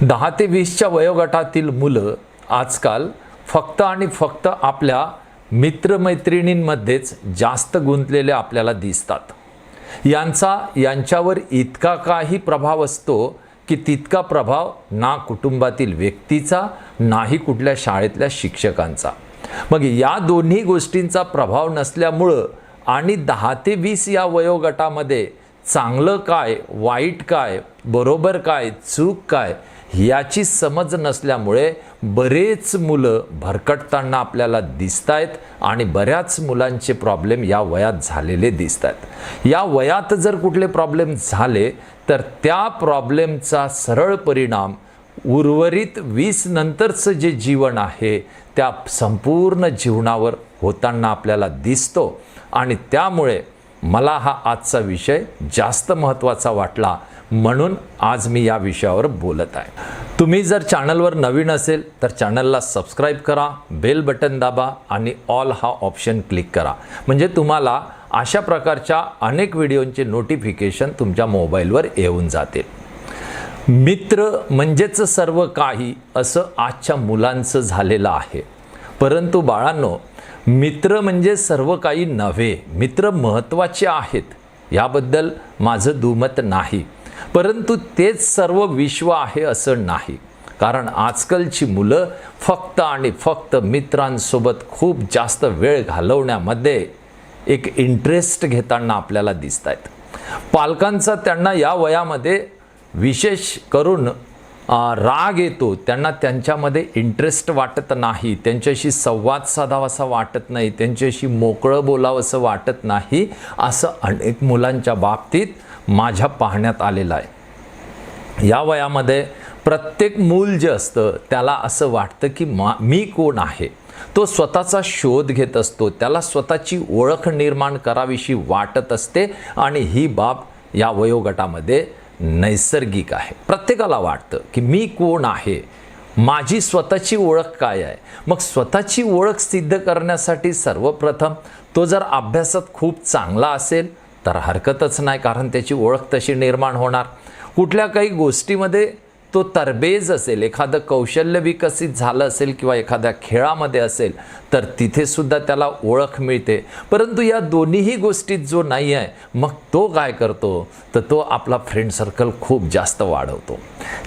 दहा ते वीसच्या वयोगटातील मुलं आजकाल फक्त आणि फक्त आपल्या मित्रमैत्रिणींमध्येच जास्त गुंतलेले आपल्याला दिसतात. यांचा यांच्यावर इतका काही प्रभाव असतो की तितका प्रभाव ना कुटुंबातील व्यक्तीचा नाही कुठल्या शाळेतल्या शिक्षकांचा. मग या दोन्ही गोष्टींचा प्रभाव नसल्यामुळं आणि दहा ते वीस या वयोगटामध्ये चांगलं काय वाईट काय बरोबर काय चूक काय याची समज नसल्यामुळे बरेच मुलं भरकटताना आपल्याला दिसत आहेत आणि बऱ्याच मुलांचे प्रॉब्लेम या वयात झालेले दिसत आहेत या वयात जर कुठले प्रॉब्लेम झाले तर त्या प्रॉब्लेमचा सरळ परिणाम उर्वरित वीस नंतरचं जे जीवन आहे त्या संपूर्ण जीवनावर होताना आपल्याला दिसतो. आणि त्यामुळे मला हा आजचा विषय जास्त महत्त्वाचा वाटला. म्हणून आज मी या विषयावर बोलत आहे. तुम्ही जर चॅनलवर नवीन असेल तर चॅनलला सबस्क्राईब करा बेल बटन दाबा आणि ऑल हा ऑप्शन क्लिक करा. म्हणजे तुम्हाला अशा प्रकारच्या अनेक व्हिडिओंचे नोटिफिकेशन तुमच्या मोबाईलवर येऊन जातील. मित्र म्हणजेच सर्व काही असं आजच्या मुलांचं झालेलं आहे. परंतु बाळांनो मित्र म्हणजे सर्व काही नव्हे मित्र महत्त्वाचे आहेत. याबद्दल माझं दुमत नाही. परंतु तेच सर्व विश्व आहे असं नाही. कारण आजकालची मुलं फक्त आणि फक्त मित्रांसोबत खूप जास्त वेळ घालवण्यामध्ये एक इंटरेस्ट घेताना आपल्याला दिसत आहेत पालकांचा त्यांना या वयामध्ये विशेष करून राग येतो. त्यांना त्यांच्यामध्ये इंटरेस्ट वाटत नाही. त्यांच्याशी संवाद साधावासा वाटत नाही. त्यांच्याशी मोकळं बोलावंसं वाटत नाही. असं अनेक मुलांच्या बाबतीत माझ्या पाहण्यात आलेला आहे. या वयामध्ये प्रत्येक मूल जे असतं त्याला असं वाटतं की मा मी कोण आहे? तो स्वतःचा शोध घेत असतो त्याला स्वतःची ओळख निर्माण करावीशी वाटत असते आणि ही बाब या वयोगटामध्ये नैसर्गिक आहे. प्रत्येकाला वाटतं की मी कोण आहे? माझी स्वतःची ओळख काय आहे? मग स्वतःची ओळख सिद्ध करण्यासाठी सर्वप्रथम तो जर अभ्यासात खूप चांगला असेल तर हरकतच नाही कारण त्याची ओळख तशी निर्माण होणार. कुठल्या काही गोष्टीमध्ये तो तरबेज असेल एखादं कौशल्य विकसित झालं असेल किंवा एखाद्या खेळामध्ये असेल तर तिथेसुद्धा त्याला ओळख मिळते. परंतु या दोन्हीही गोष्टीत जो नाही आहे मग तो काय करतो? तर तो आपला फ्रेंड सर्कल खूप जास्त वाढवतो.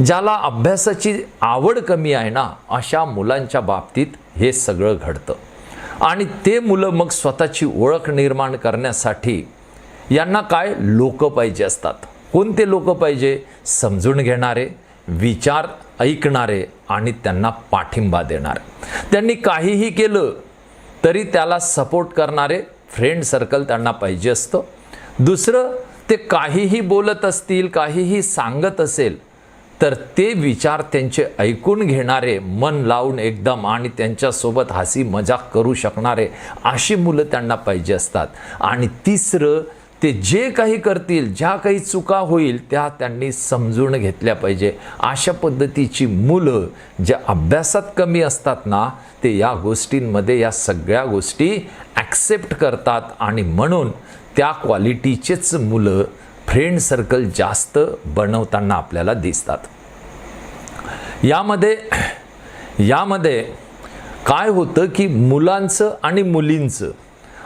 ज्याला अभ्यासाची आवड कमी आहे ना अशा मुलांच्या बाबतीत हे सगळं घडतं. आणि ते मुलं मग स्वतःची ओळख निर्माण करण्यासाठी यांना काय लोक पाहिजे असतात? कोणते लोक पाहिजे? समजून घेणारे विचार ऐकणारे आणि त्यांना पाठिंबा देणारे. त्यांनी काहीही केलं तरी त्याला सपोर्ट करणारे फ्रेंड सर्कल त्यांना पाहिजे असतं. दुसरं ते काहीही बोलत असतील काहीही सांगत असेल तर ते विचार त्यांचे ऐकून घेणारे मन लावून एकदम आणि त्यांच्यासोबत हसी मजाक करू शकणारे अशी मुलं त्यांना पाहिजे असतात. आणि तिसरं ते जे काही करतील ज्या काही चुका होईल त्या त्यांनी समजून घेतल्या पाहिजे. अशा पद्धतीची मुलं ज्या अभ्यासात कमी असतात ना ते या गोष्टींमध्ये या सगळ्या गोष्टी ॲक्सेप्ट करतात आणि म्हणून त्या क्वालिटीचेच मुलं फ्रेंड सर्कल जास्त बनवताना आपल्याला दिसतात. यामध्ये यामध्ये काय होतं की मुलांचं आणि मुलींचं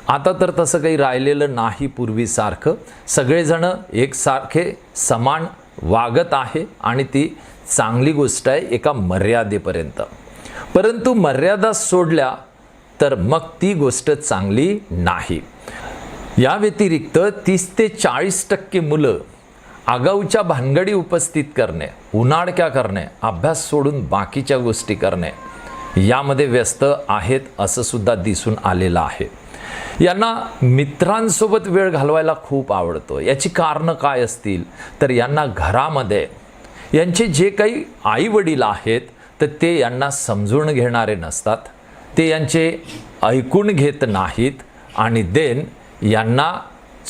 आता तर तसं काही राहिलेलं नाही पूर्वीसारखं सगळेजणं एकसारखे समान वागत आहे आणि ती चांगली गोष्ट आहे एका मर्यादेपर्यंत. परंतु मर्यादा सोडल्या तर मग ती गोष्ट चांगली नाही. या व्यतिरिक्त तीस ते चाळीस टक्के मुलं आगाऊच्या भानगडी उपस्थित करणे उन्हाळक्या करणे अभ्यास सोडून बाकीच्या गोष्टी करणे यामध्ये व्यस्त आहेत असं सुद्धा दिसून आलेलं आहे. यांना मित्रांसोबत वेळ घालवायला खूप आवडतो. याची कारणं काय असतील? तर यांना घरामध्ये यांचे जे काही आईवडील आहेत तर ते यांना समजून घेणारे नसतात. ते यांचे ऐकून घेत नाहीत आणि देन यांना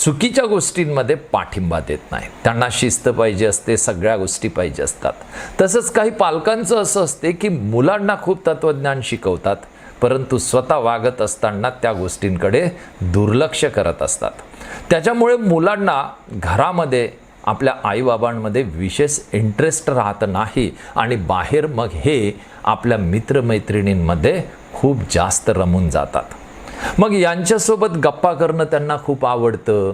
चुकीच्या गोष्टींमध्ये पाठिंबा देत नाही त्यांना शिस्त पाहिजे असते सगळ्या गोष्टी पाहिजे असतात. तसंच काही पालकांचं असं असते की मुलांना खूप तत्त्वज्ञान शिकवतात. परंतु स्वतः वागत असताना त्या गोष्टींकडे दुर्लक्ष करत असतात. त्याच्यामुळे मुलांना घरामध्ये आपल्या आईबाबांमध्ये विशेष इंटरेस्ट राहत नाही आणि बाहेर मग हे आपल्या मित्रमैत्रिणींमध्ये खूप जास्त रमून जातात. मग यांच्यासोबत गप्पा करणं त्यांना खूप आवडतं.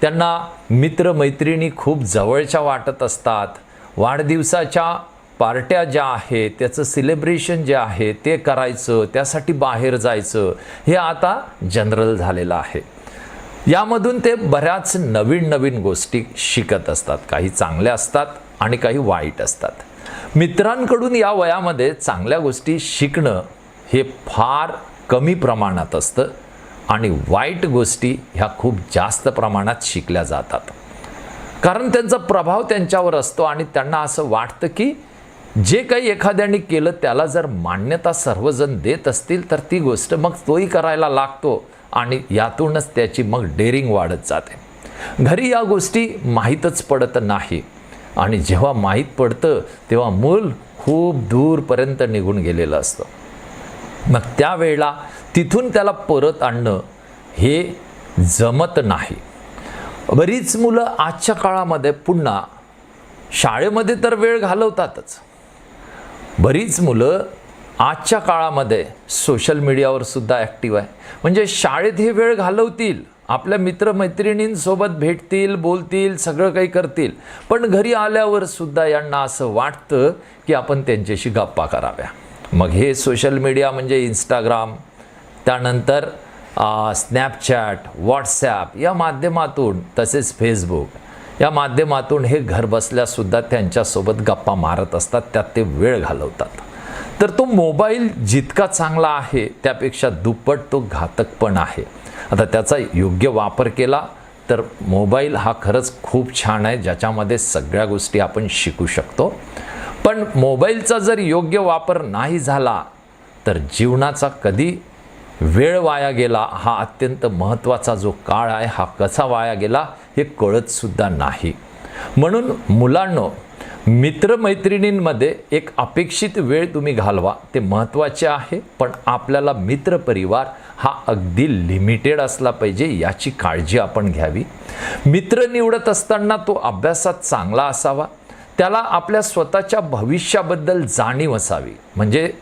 त्यांना मित्रमैत्रिणी खूप जवळच्या वाटत असतात. वाढदिवसाच्या पार्ट्या ज्या आहेत त्याचं सिलेब्रेशन जे आहे ते करायचं त्यासाठी बाहेर जायचं हे आता जनरल झालेलं आहे. यामधून ते बऱ्याच नवीन नवीन गोष्टी शिकत असतात. काही चांगल्या असतात आणि काही वाईट असतात. मित्रांकडून या वयामध्ये चांगल्या गोष्टी शिकणं हे फार कमी प्रमाणात असतं आणि वाईट गोष्टी ह्या खूप जास्त प्रमाणात शिकल्या जातात. कारण त्यांचा प्रभाव त्यांच्यावर असतो आणि त्यांना असं वाटतं की जे काही एखाद्याने केलं त्याला जर मान्यता सर्वजण देत असतील तर ती गोष्ट मग तोही करायला लागतो आणि यातूनच त्याची मग डेअरिंग वाढत जाते. घरी या गोष्टी माहीतच पडत नाही आणि जेव्हा माहीत पडतं तेव्हा मूल खूप दूरपर्यंत निघून गेलेलं असतं. मग त्यावेळेला तिथून त्याला परत आणणं हे जमत नाही. बरीच मुलं आजच्या काळामध्ये पुन्हा शाळेमध्ये तर वेळ घालवतातच. बरीच मुलं आजच्या काळामध्ये सोशल मीडियावर सुद्धा ॲक्टिव्ह आहे. म्हणजे शाळेत हे वेळ घालवतील आपल्या मित्रमैत्रिणींसोबत भेटतील बोलतील सगळं काही करतील पण घरी आल्यावर सुद्धा यांना असं वाटतं की आपण त्यांच्याशी गप्पा कराव्या. मग हे सोशल मीडिया म्हणजे इंस्टाग्राम त्यानंतर स्नॅपचॅट व्हॉट्सॲप या माध्यमातून तसेच फेसबुक या माध्यमातून हे घर बसल्यासुद्धा त्यांच्यासोबत गप्पा मारत असतात त्यात ते वेळ घालवतात. तर तो मोबाईल जितका चांगला आहे त्यापेक्षा दुप्पट तो घातक पण आहे. आता त्याचा योग्य वापर केला तर मोबाईल हा खरंच खूप छान आहे ज्याच्यामध्ये सगळ्या गोष्टी आपण शिकू शकतो. पण मोबाईलचा जर योग्य वापर नाही झाला तर जीवनाचा कधी वेळ वाया गेला हा अत्यंत महत्त्वाचा जो काळ आहे हा कसा वाया गेला हे कळतसुद्धा नाही. म्हणून मुलांनो मित्रमैत्रिणींमध्ये एक अपेक्षित वेळ तुम्ही घालवा. ते महत्त्वाचे आहे पण आपल्याला मित्रपरिवार हा अगदी लिमिटेड असला पाहिजे याची काळजी आपण घ्यावी. मित्र निवडत असताना तो अभ्यासात चांगला असावा. त्याला आपल्या स्वतःच्या भविष्याबद्दल जाणीव असावी. म्हणजे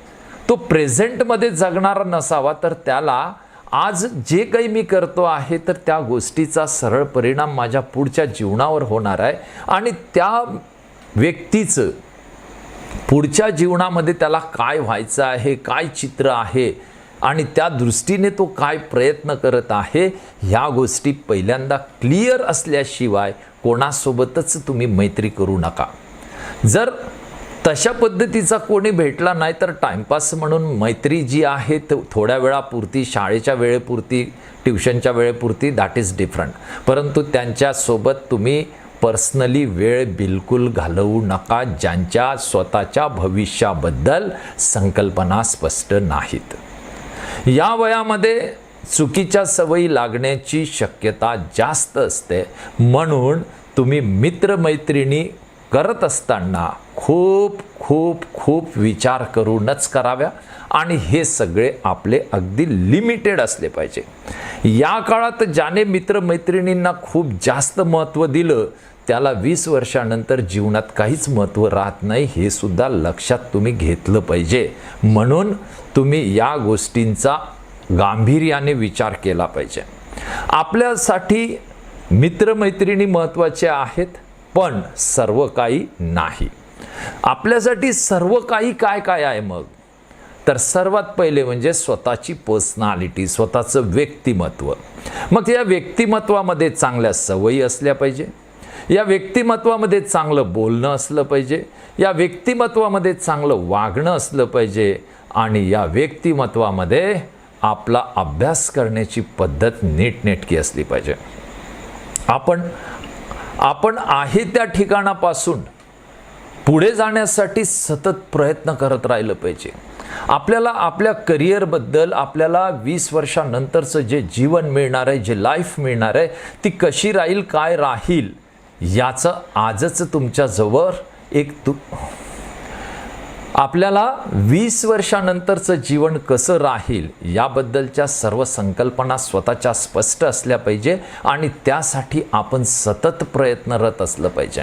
तो प्रेझेंटमध्ये जगणारा नसावा तर त्याला आज जे काही मी करतो आहे तर त्या गोष्टीचा सरळ परिणाम माझ्या पुढच्या जीवनावर होणार आहे. आणि त्या व्यक्तीचं पुढच्या जीवनामध्ये त्याला काय व्हायचं आहे काय चित्र आहे आणि त्या दृष्टीने तो काय प्रयत्न करत आहे ह्या गोष्टी पहिल्यांदा क्लिअर असल्याशिवाय कोणासोबतच तुम्ही मैत्री करू नका. जर तशा पद्धतीचा कोणी भेटला नाही तर टाईमपास म्हणून मैत्री जी आहे तो थोड्या वेळापुरती शाळेच्या वेळेपुरती ट्युशनच्या वेळेपुरती दॅट इज डिफरंट परंतु त्यांच्यासोबत तुम्ही पर्सनली वेळ बिलकुल घालवू नका ज्यांच्या स्वतःच्या भविष्याबद्दल संकल्पना स्पष्ट नाहीत. या वयामध्ये चुकीच्या सवयी लागण्याची शक्यता जास्त असते. म्हणून तुम्ही मित्रमैत्रिणी करत असताना खूप खूप खूप विचार करूनच कराव्या. आणि हे सगळे आपले अगदी लिमिटेड असले पाहिजे. या काळात ज्याने मित्रमैत्रिणींना खूप जास्त महत्त्व दिलं त्याला वीस वर्षानंतर जीवनात काहीच महत्त्व राहत नाही हे सुद्धा लक्षात तुम्ही घेतलं पाहिजे. म्हणून तुम्ही या गोष्टींचा गांभीर्याने विचार केला पाहिजे. आपल्यासाठी मित्रमैत्रिणी महत्त्वाचे आहेत. पण सर्व काही नाही. आपल्यासाठी सर्व काही काय काय आहे मग? तर सर्वात पहिले म्हणजे स्वतःची पर्सनॅलिटी स्वतःचं व्यक्तिमत्व. मग या व्यक्तिमत्वामध्ये चांगल्या सवयी असल्या पाहिजे. या व्यक्तिमत्वामध्ये चांगलं बोलणं असलं पाहिजे. या व्यक्तिमत्वामध्ये चांगलं वागणं असलं पाहिजे. आणि या व्यक्तिमत्वामध्ये आपला अभ्यास करण्याची पद्धत नीटनेटकी असली पाहिजे. आपण आपण आहे त्या ठिकाणापासून पुढे जाण्यासाठी सतत प्रयत्न करत राहिलं पाहिजे. आपल्याला आपल्या करिअरबद्दल आपल्याला वीस वर्षानंतरचं जे जीवन मिळणार आहे जे लाईफ मिळणार आहे ती कशी राहील काय राहील याचं आजच तुमच्याजवळ एक तु आपल्याला वीस वर्षानंतरचं जीवन कसं राहील याबद्दलच्या सर्व संकल्पना स्वतःच्या स्पष्ट असल्या पाहिजे आणि त्यासाठी आपण सतत प्रयत्नरत असलं पाहिजे.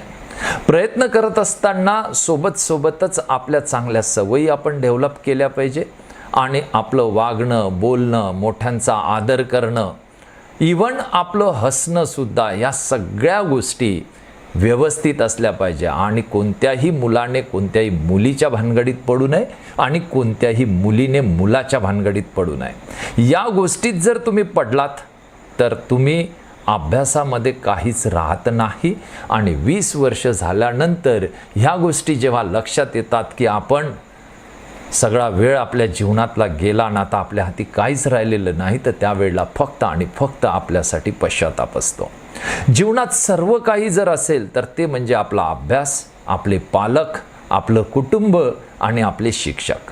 प्रयत्न करत असताना सोबत सोबतच आपल्या चांगल्या सवयी आपण डेव्हलप केल्या पाहिजे आणि आपलं वागणं बोलणं मोठ्यांचा आदर करणं इवन आपलं हसणंसुद्धा या सगळ्या गोष्टी व्यवस्थित असल्या पाहिजे. आणि कोणत्याही मुलाने कोणत्याही मुलीच्या भानगडीत पडू नये आणि कोणत्याही मुलीने मुलाच्या भानगडीत पडू नये. या गोष्टीत जर तुम्ही पडलात तर तुम्ही अभ्यासामध्ये काहीच राहत नाही. आणि वीस वर्ष झाल्यानंतर ह्या गोष्टी जेव्हा लक्षात येतात की आपण सगळा वेळ आपल्या जीवनातला गेला ना आता आपल्या हाती काहीच राहिलेलं नाही तर त्यावेळेला फक्त आणि फक्त आपल्यासाठी पश्चाताप असतो. जीवनात सर्व काही जर असेल तर ते म्हणजे आपला अभ्यास आपले पालक आपलं कुटुंब आणि आपले शिक्षक.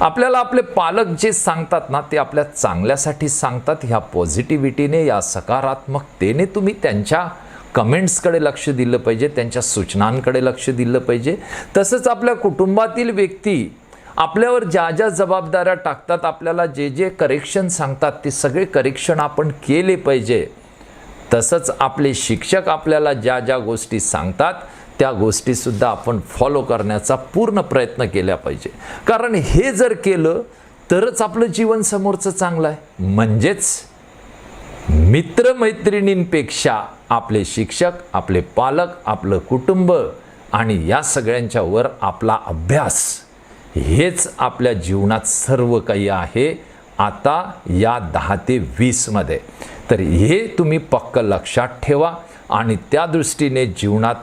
आपल्याला आपले पालक जे सांगतात ना ते आपल्या चांगल्यासाठी सांगतात. ह्या पॉझिटिव्हिटीने या सकारात्मकतेने तुम्ही त्यांच्या कमेंट्सकडे लक्ष दिलं पाहिजे त्यांच्या सूचनांकडे लक्ष दिलं पाहिजे. तसंच आपल्या कुटुंबातील व्यक्ती आपल्यावर ज्या ज्या जबाबदाऱ्या टाकतात आपल्याला जे जे करेक्शन सांगतात ते सगळे करेक्शन आपण केले पाहिजे. तसंच आपले शिक्षक आपल्याला ज्या ज्या गोष्टी सांगतात त्या गोष्टीसुद्धा आपण फॉलो करण्याचा पूर्ण प्रयत्न केला पाहिजे. कारण हे जर केलं तरच आपलं जीवन समोरचं चांगलं आहे. म्हणजेच मित्रमैत्रिणींपेक्षा आपले शिक्षक आपले पालक आपलं कुटुंब आणि या सगळ्यांच्यावर आपला अभ्यास हेच आपल्या जीवनात सर्व काही आहे. आता या दहा ते वीसमध्ये तर हे तुम्ही पक्क लक्षात ठेवा आणि त्या दृष्टीने जीवनात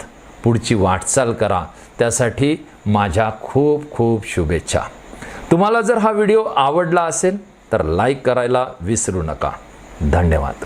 पुढची वाटचाल करा. त्यासाठी माझ्या खूप खूप शुभेच्छा. तुम्हाला जर हा व्हिडिओ आवडला असेल तर लाईक करायला विसरू नका. धन्यवाद.